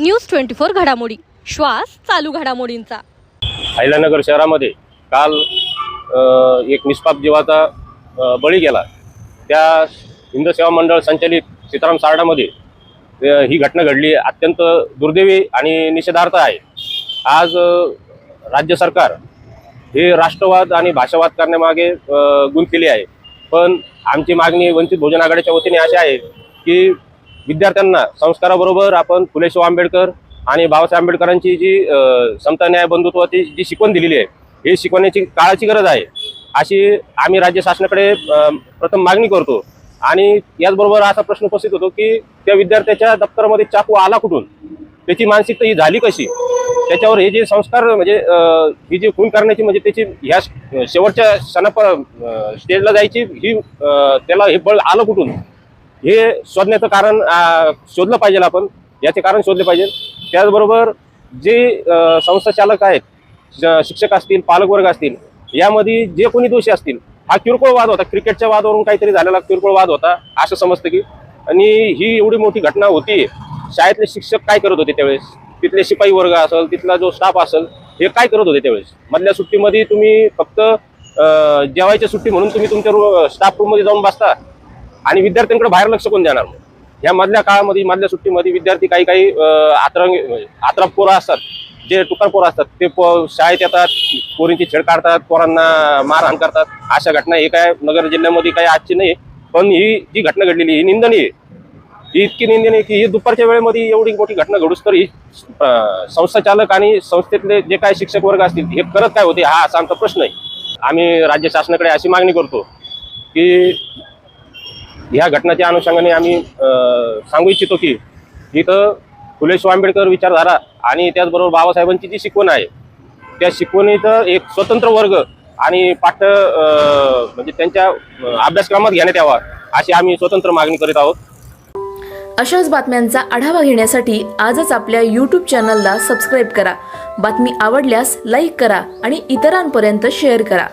News twenty four घडामोडी. श्वास चालू घडामोडींचा. अहिल्यानगर शहरामध्ये काल अ, एक निष्पाप जीवाचा अ, बळी गेला. त्या हिंद सेवा मंडळ संचलित सीताराम सारडामध्ये अ, ही घटना घडली. अत्यंत दुर्दैवी आणि निषेधार्थ आहे. आज अ, राज्य सरकार हे राष्ट्रवाद आणि भाषावाद करण्यामागे अ, गुंतलेली आहे. पण आमची मागणी वंचित बहुजन आघाडीच्या वतीने अशी आहे की विद्यार्थ्यांना संस्काराबरोबर आपण फुले आंबेडकर आणि बाबासाहेब आंबेडकरांची जी समता न्याय बंधुत्वाची जी शिकवण दिलेली आहे ही शिकवण्याची काळाची गरज आहे. अशी आम्ही राज्य शासनाकडे प्रथम मागणी करतो. आणि याचबरोबर असा प्रश्न उपस्थित होतो की त्या विद्यार्थ्याच्या दप्तरामध्ये चाकू आला कुठून? त्याची मानसिकता ही झाली कशी? त्याच्यावर हे जे संस्कार म्हणजे ही जी खून करण्याची म्हणजे त्याची ह्या शेवटच्या क्षणाप स्टेजला जायची ही त्याला हे बळ आलं कुठून? हे शोधण्याचं कारण शोधलं पाहिजे आपण. याचे कारण शोधले पाहिजे. त्याचबरोबर जे संस्था चालक आहेत श- शिक्षक असतील पालकवर्ग असतील यामध्ये जे कोणी दोषी असतील हा किरकोळ वाद होता. क्रिकेटच्या वादावरून काहीतरी झालेला किरकोळ वाद होता असं समजतं की. आणि ही एवढी मोठी घटना होती. शाळेतले शिक्षक काय करत होते त्यावेळेस? तिथले शिपाई वर्ग असेल तिथला जो स्टाफ असेल हे काय करत होते त्यावेळेस? मधल्या सुट्टीमध्ये तुम्ही फक्त जेवायच्या सुट्टी म्हणून तुम्ही तुमच्या स्टाफ रूममध्ये जाऊन बसता. आणि विद्यार्थ्यांकडे बाहेर लक्ष कोण देणार? या मधल्या काळामध्ये मधल्या सुट्टीमध्ये विद्यार्थी काही काही आतरंग आतरा पोरं असतात जे टुकार पोरं असतात ते पो- शाळेत येतात पोरींची छेड काढतात पोरांना मारहाण करतात. अशा घटना हे काय नगर जिल्ह्यामध्ये काही आजची नाही पण ही जी घटना घडलेली ही निंदनीय आहे. ही इतकी निंदनीय आहे की ही दुपारच्या वेळेमध्ये एवढी मोठी घटना घडूस तर ही संस्था चालक आणि संस्थेतले जे काही शिक्षक वर्ग असतील हे करत काय होते हा असा आमचा प्रश्न आहे. आम्ही राज्य शासनाकडे अशी मागणी करतो की ह्या घटनाच्या अनुषंगाने आम्ही सांगू इच्छितो की इथं फुले आंबेडकर विचारधारा आणि त्याचबरोबर बाबासाहेबांची जी शिकवण आहे त्या शिकवणीचं एक स्वतंत्र वर्ग आणि पाठ म्हणजे त्यांच्या अभ्यासक्रमात घेण्यात यावा अशी आम्ही स्वतंत्र मागणी करीत आहोत. अशाच बातम्यांचा आढावा घेण्यासाठी आजच आपल्या यूट्यूब चॅनलला सबस्क्राईब करा. बातमी आवडल्यास लाईक करा आणि इतरांपर्यंत शेअर करा.